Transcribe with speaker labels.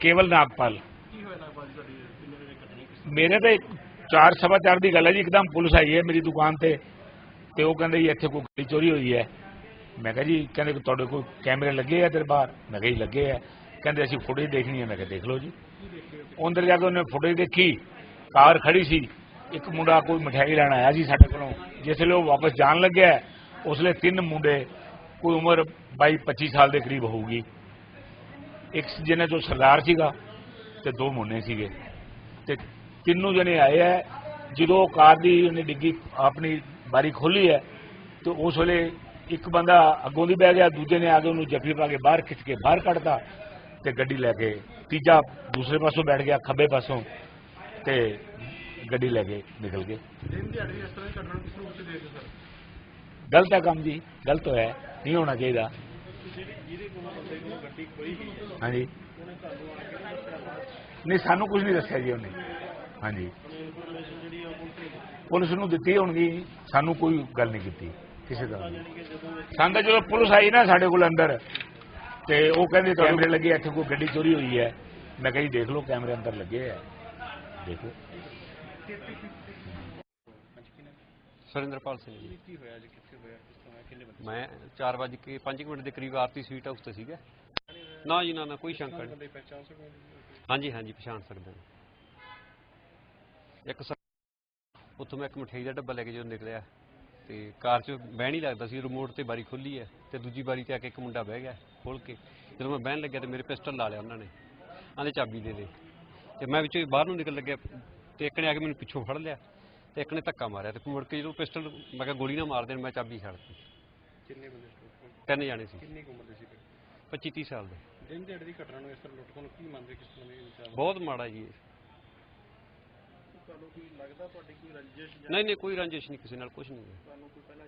Speaker 1: ਕੇਵਲ ਨਾਗਪਾਲ। ਮੇਰੇ ਤੇ ਚਾਰ ਸਵਾ ਚਾਰ ਦੀ ਗੱਲ ਹੈ ਜੀ, ਇੱਕਦਮ ਪੁਲਿਸ ਆਈ ਹੈ ਮੇਰੀ ਦੁਕਾਨ ਤੇ ਤੇ ਉਹ ਕਹਿੰਦੇ ਜੀ, ਇੱਥੇ ਕੋਈ ਗੱਡੀ ਚੋਰੀ ਹੋਈ ਹੈ। ਮੈਂ ਕਿਹਾ ਜੀ, ਕਹਿੰਦੇ ਤੁਹਾਡੇ ਕੋਲ ਕੈਮਰੇ ਲੱਗੇ ਆ ਤੇਰੇ ਬਾਹਰ? ਮੈਂ ਕਿਹਾ ਜੀ, ਲੱਗੇ ਆ। ਕਹਿੰਦੇ ਅਸੀਂ ਫੁਟੇਜ ਦੇਖਣੀ ਹੈ। ਮੈਂ ਕਿਹਾ, ਦੇਖ ਲਓ ਜੀ। ਅੰਦਰ ਜਾ ਕੇ ਉਹਨੇ ਫੁਟੇਜ ਦੇਖੀ, ਕਾਰ ਖੜੀ ਸੀ। ਇੱਕ ਮੁੰਡਾ ਕੋਈ ਮਠਿਆਈ ਲੈਣ ਆਇਆ ਸੀ ਸਾਡੇ ਕੋਲੋਂ। ਜਿਸ ਵੇਲੇ ਉਹ ਵਾਪਸ ਜਾਣ ਲੱਗਿਆ, ਉਸ ਵੇਲੇ ਤਿੰਨ ਮੁੰਡੇ, ਕੋਈ ਉਮਰ 22 25 ਸਾਲ ਦੇ ਕਰੀਬ ਹੋਊਗੀ। ਇੱਕ ਜਿਹਨੇ ਤੋਂ ਸਰਦਾਰ ਸੀਗਾ ਤੇ ਦੋ ਮੁੰਨੇ ਸੀਗੇ। ਤੇ ਤਿੰਨੋਂ ਜਣੇ ਆਏ ਆ। ਜਦੋਂ ਕਾਰ ਦੀ ਉਹਨੇ ਡਿੱਗੀ ਆਪਣੀ ਬਾਰੀ ਖੋਲੀ ਹੈ ਤੇ ਉਸ ਵੇਲੇ ਇੱਕ ਬੰਦਾ ਅੱਗੋਂ ਦੀ ਬਹਿ ਗਿਆ ਦੂਜੇ ਨੇ ਆ ਕੇ ਉਹਨੂੰ ਜੱਫੀ ਪਾ ਕੇ ਬਾਹਰ ਖਿੱਚ ਕੇ ਬਾਹਰ ਕੱਢਤਾ ਤੇ ਗੱਡੀ ਲੈ ਕੇ ਤੀਜਾ ਦੂਸਰੇ ਪਾਸੋਂ ਬੈਠ ਗਿਆ ਖੱਬੇ ਪਾਸੋਂ ਤੇ ਗੱਡੀ ਲੈ ਕੇ ਨਿਕਲ ਗਏ। ਗਲਤ ਹੈ ਕੰਮ ਜੀ ਗਲਤ ਹੋਇਆ ਨਹੀਂ ਹੋਣਾ ਚਾਹੀਦਾ। ਹਾਂਜੀ। ਨਹੀਂ, ਸਾਨੂੰ ਕੁਝ ਨਹੀਂ ਦੱਸਿਆ ਜੀ ਉਹਨੇ। ਹਾਂਜੀ।
Speaker 2: ਪੁਲਿਸ ਨੂੰ ਦਿੱਤੀ
Speaker 1: ਹੋਣਗੀ। ਸਾਨੂੰ ਕੋਈ ਗੱਲ ਨਹੀਂ ਕੀਤੀ। ਕਿਸੇ ਦਾ
Speaker 2: ਯਾਨੀ ਜਦੋਂ
Speaker 1: ਸਾਨੂੰ ਤਾਂ ਜਦੋਂ ਪੁਲਿਸ ਆਈ ਨਾ ਸਾਡੇ ਕੋਲ ਅੰਦਰ, ਤੇ ਉਹ ਕਹਿੰਦੇ ਕੈਮਰੇ ਲੱਗੇ, ਇੱਥੇ ਕੋਈ ਗੱਡੀ ਚੋਰੀ ਹੋਈ ਹੈ। ਮੈਂ ਕਿਹਾ ਜੀ, ਦੇਖ ਲਓ, ਕੈਮਰੇ ਅੰਦਰ ਲੱਗੇ ਆ। ਦੇਖੋ
Speaker 3: ਸੁਰਿੰਦਰਪਾਲ ਸਿੰਘ ਜੀ।
Speaker 2: ਕੀ ਹੋਇਆ ਜੀ? ਕਿੱਥੇ ਹੋਇਆ? ਕਿਸ ਤਰ੍ਹਾਂ ਕਿੰਨੇ ਬੰਦੇ
Speaker 3: ਮੈਂ 4 ਵਜੇ ਕੇ 5 ਮਿੰਟ ਦੇ ਕਰੀਬ ਆਰਤੀ ਸਵੀਟ ਹਾਊਸ ਤੇ ਸੀਗਾ। ਨਾ ਜੀ ਨਾ ਨਾ ਕੋਈ ਸ਼ੰਕਾ ਨਹੀਂ। ਹਾਂਜੀ ਹਾਂਜੀ ਪਛਾਣ ਸਕਦੇ ਹਾਂ। ਇੱਕ ਉੱਥੋਂ ਮੈਂ ਇੱਕ ਮਠਿਆਈ ਦਾ ਡੱਬਾ ਲੈ ਕੇ ਜਦੋਂ ਨਿਕਲਿਆ ਤੇ ਕਾਰ 'ਚ ਬਹਿਣ ਹੀ ਲੱਗਦਾ ਸੀ ਰਿਮੋਟ ਤੇ ਬਾਰੀ ਖੁੱਲੀ ਹੈ ਤੇ ਦੂਜੀ ਬਾਰੀ ਤੇ ਆ ਕੇ ਇੱਕ ਮੁੰਡਾ ਬਹਿ ਗਿਆ ਖੋਲ ਕੇ। ਜਦੋਂ ਮੈਂ ਬਹਿਣ ਲੱਗਿਆ ਤੇ ਮੇਰੇ ਪਿਸਟਲ ਲਾ ਲਿਆ ਉਹਨਾਂ ਨੇ ਆਂਦੇ ਚਾਬੀ ਦੇ ਦੇ। ਤੇ ਮੈਂ ਵਿੱਚੋਂ ਬਾਹਰ ਨੂੰ ਨਿਕਲ ਲੱਗਿਆ ਤੇ ਇੱਕ ਨੇ ਆ ਕੇ ਮੈਨੂੰ ਪਿੱਛੋਂ ਫੜ ਲਿਆ। ਤੇ ਇੱਕ ਨੇ ਧੱਕਾ ਮਾਰਿਆ ਤੇ ਮੁੜ ਕੇ ਜਦੋਂ ਪਿਸਟਲ ਮੈਂ ਕਿਹਾ ਗੋਲੀ ਨਾ ਮਾਰ ਦੇਣ ਮੈਂ ਚਾਬੀ ਛੱਡਤੀ
Speaker 2: ਕਿੰਨੇ ਬੰਦੇ ਸੀ
Speaker 3: ਤਿੰਨ ਜਾਣੇ ਸੀ।
Speaker 2: ਕਿੰਨੀ ਕੁ ਉਮਰ ਦੇ ਸੀ
Speaker 3: 25 30 ਸਾਲ ਦੇ।
Speaker 2: ਦਿਨ ਦਿਹਾੜੇ ਦੀ ਘਟਨਾ ਨੂੰ ਇਸ ਤਰ੍ਹਾਂ ਲੁੱਟ ਖੋਹ ਕੀ ਮੰਨਦੇ ਕਿਸ ਤਰ੍ਹਾਂ ਦੇ ਇਨਸਾਨ
Speaker 3: ਬਹੁਤ ਮਾੜਾ ਜੀ ਇਹ।
Speaker 2: ਤੁਹਾਨੂੰ ਕੀ ਲੱਗਦਾ ਤੁਹਾਡੀ ਕੋਈ ਰੰਜਿਸ਼ ਜਾਂ
Speaker 3: ਨਹੀਂ ਨਹੀਂ ਕੋਈ ਰੰਜਿਸ਼ ਨਹੀਂ ਕਿਸੇ ਨਾਲ ਕੁਝ ਨਹੀਂ। ਹੈ
Speaker 2: ਤੁਹਾਨੂੰ ਕੋਈ ਪਹਿਲਾਂ